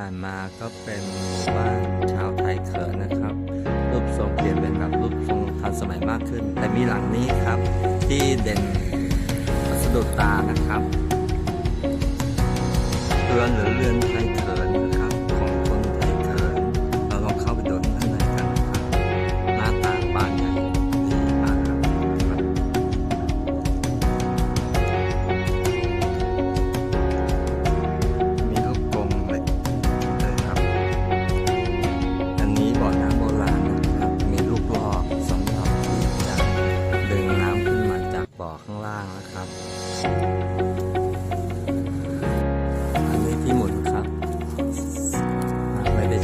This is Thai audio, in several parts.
ผ่านมาก็เป็นหมู่บ้านชาวไทยเขินนะครับ รูปทรงเปลี่ยนเป็นแบบรูปทรงทันสมัยมากขึ้น แต่มีหลังนี้ครับที่เด่นสะดุดตานะครับเรือนหรือเรือนไทยเขินนะครับ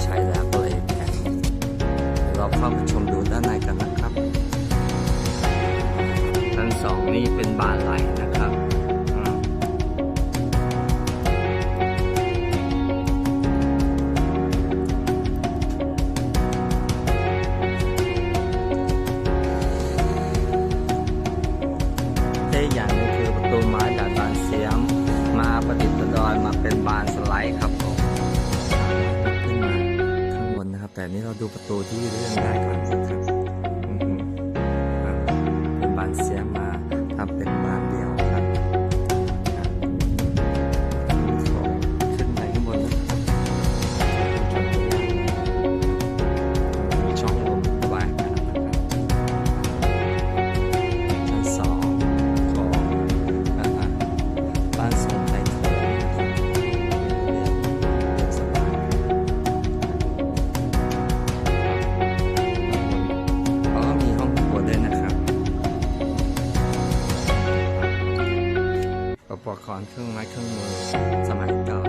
ใช้แล้วก็เลยแข็งเดี๋ยวเราเข้าไปชมดูด้านในกันนะครับชั้นสองนี่เป็นบานไหลนะครับอืมเท่อย่างนึงคือประตูไม้ดัดบานเสียม มาประดิษฐ์ประดอยมาเป็นบานสไลด์ครับ แต่นี้เราดูประตูที่เรื่องได้ก่อนนะครับอือฮึครับเป็นบานเสียมา ปกรณ์เครื่องไม้เครื่องมือสมัยเก่า